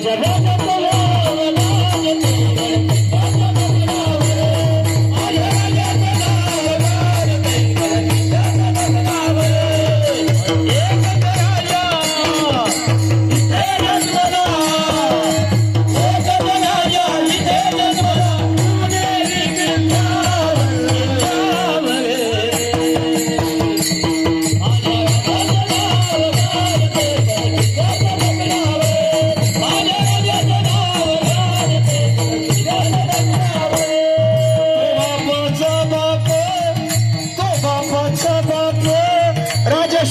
माझ्या बापाच्या बाप तो बापाच्या बाप राजा